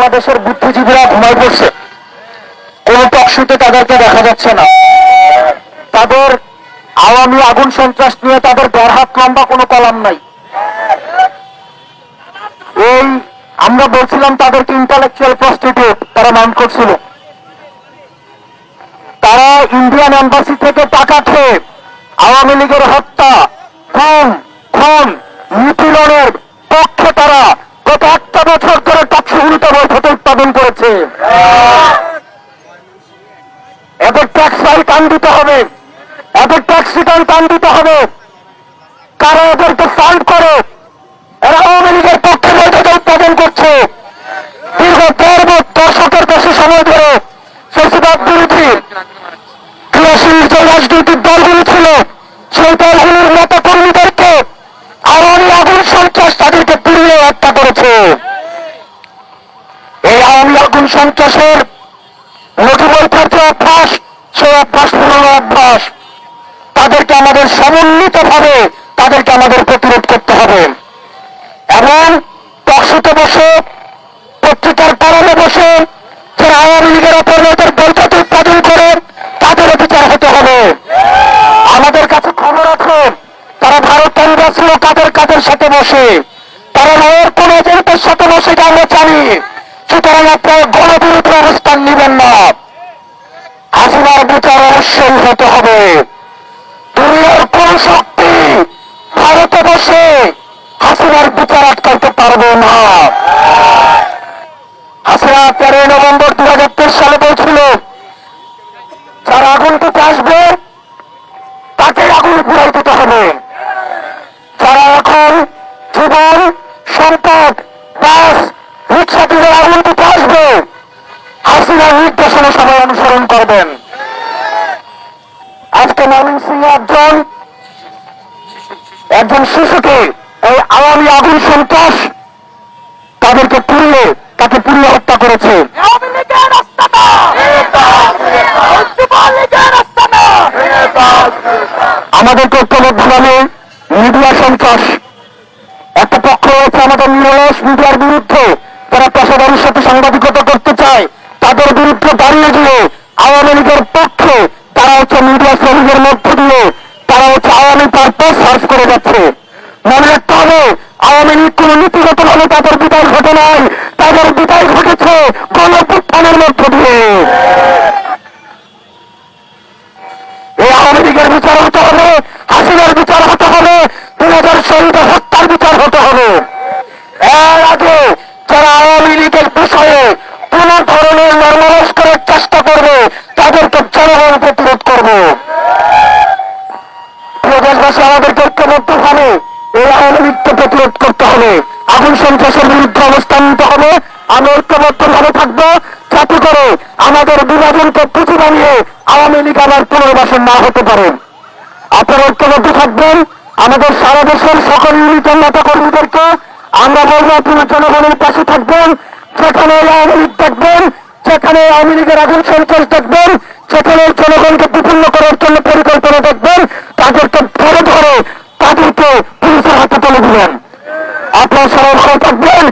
বাংলাদেশের বুদ্ধিজীবীরা ঘুমায় পড়ছে। কোন টকশুতে তাদেরকে দেখা যাচ্ছে না। তাদের আওয়ামী আগুন সন্ত্রাস নিয়ে তাদের দেড় হাত লম্বা কোনো কলাম নাই। এই আমরা বলছিলাম তাদেরকে ইন্টালেকচুয়াল প্রস্টিটিউট তারা মাইন্ড করছিল। তারা ইন্ডিয়ান এম্বাসি থেকে টাকা খেয়ে আওয়ামী লীগের হত্যা, খুন খুন, নিপীড়নের পক্ষে তারা গত একটা বছর করেছে। এদের ট্যাক্স টান দিতে হবে। এদের ট্যাক্স রিটার্ন দিতে হবে। কারা এদেরকে ফান্ড করে? এরা আওয়ামী লীগের পক্ষে বৈঠকে উৎপাদন করছে। দীর্ঘ বছর দশকের বেশি সময় ধরে ফেসিবাদ বিরোধী ক্রিয়াশীল যে রাজনৈতিক দলগুলো ছিল, সেই দলগুলোর নেতা কর্মীদেরকে আওয়ামী আগুন সন্ত্রাস তাদেরকে পুড়িয়ে হত্যা করেছে। আগুন সন্ত্রাসের নথিবৈঠের যে অভ্যাস অভ্যাস পুরনো অভ্যাস। তাদেরকে আমাদের তাদেরকে আমাদের প্রতিরোধ করতে হবে। এবং বসে, পত্রিকার বসে, যারা আওয়ামী লীগের বৈঠক উৎপাদন করে তাদেরও বিচার হতে হবে। আমাদের কাছে খবর আছে, তারা ভারত কংগ্রেস কাদের কাদের সাথে বসে, তারা নয়ের কোন এজেন্টের সাথে বসে, এটা আমরা সুতরাং আপনারা গণবিরোধী অবস্থান নেবেন না। হাসিনার বিচার অবশ্যই হতে হবে। দুনিয়ার কোন শক্তি ভারতে বসে হাসিনার বিচার আটকাইতে পারবে না। হাসিনা তেরোই নভেম্বর দু হাজার তেইশ সালে বলছিল, যার আগুন থেকে আসবে, তাকে আগুন ঘুরাই দিতে হবে। যারা এখন জীবন, সম্পদ, বাস থেকে আগুন দিতে আসবে হাসিনার নির্দেশনা সবাই অনুসরণ করবেন। আজকে ময়মনসিংহে একজন একজন শিশুকে এই আওয়ামী আগুন সন্ত্রাস তাদেরকে পুড়িয়ে তাকে পুড়িয়ে হত্যা করেছে। আমাদের ঐক্যবদ্ধভাবে মিডিয়া সন্ত্রাস। একটা পক্ষ রয়েছে আমাদের নিরলস মিডিয়ার বিরুদ্ধে। পেশাদারির সাথে সাংবাদিকতা করতে চায়, তাদের বিরুদ্ধে দাঁড়িয়ে গিয়ে আওয়ামী লীগের পক্ষে তারা হচ্ছে মিডিয়া শ্রমিকের মধ্য দিয়ে, তারা হচ্ছে আওয়ামী পারপাস সার্চ করে যাচ্ছে। মনে রাখতে হবে, আওয়ামী লীগ কোন নীতিগত ভাবে তাদের বিদায় ঘটে নাই, তাদের বিদায় ঘটেছে গণপুত্থানের মধ্য দিয়ে। এই আওয়ামী লীগের বিচার হতে হবে, হাসিনার বিচার হতে হবে, দুই হাজার শহীদের হত্যার বিচার হতে হবে। এর আগে বিষয়ে কোন ধরনের নর্মালাইজ করার চেষ্টা করবে, তাদেরকে জনগণ প্রতিরোধ করবে। দেশবাসী, আমাদেরকে ঐক্যবদ্ধ ভাবে এই আওয়ামী প্রতিরোধ করতে হবে। আগুন সন্ত্রাসের বিরুদ্ধে অবস্থান নিতে হবে। আমরা ঐক্যবদ্ধ ভাবে থাকব যাতে করে আমাদের বিভাজনকে পুঁজি বানিয়ে আওয়ামী লীগ আবার পুনর্বাসন না হতে পারে। আপনারা ঐক্যবদ্ধ থাকবেন। আমাদের সারা দেশের সকল ইউনিটের নেতা কর্মীদেরকে আমরা বলব, আপনারা জনগণের পাশে থাকবেন। সেখানে আওয়ামী লীগ সেখানে আওয়ামী লীগের আগুন সন্ত্রাস থাকবেন সেখানে জনগণকে বিপন্ন করার জন্য পরিকল্পনা থাকবেন তাদেরকে ধরে ধরে তাদেরকে পুলিশের হাতে তুলে দিবেন। আপনার সরকার থাকবেন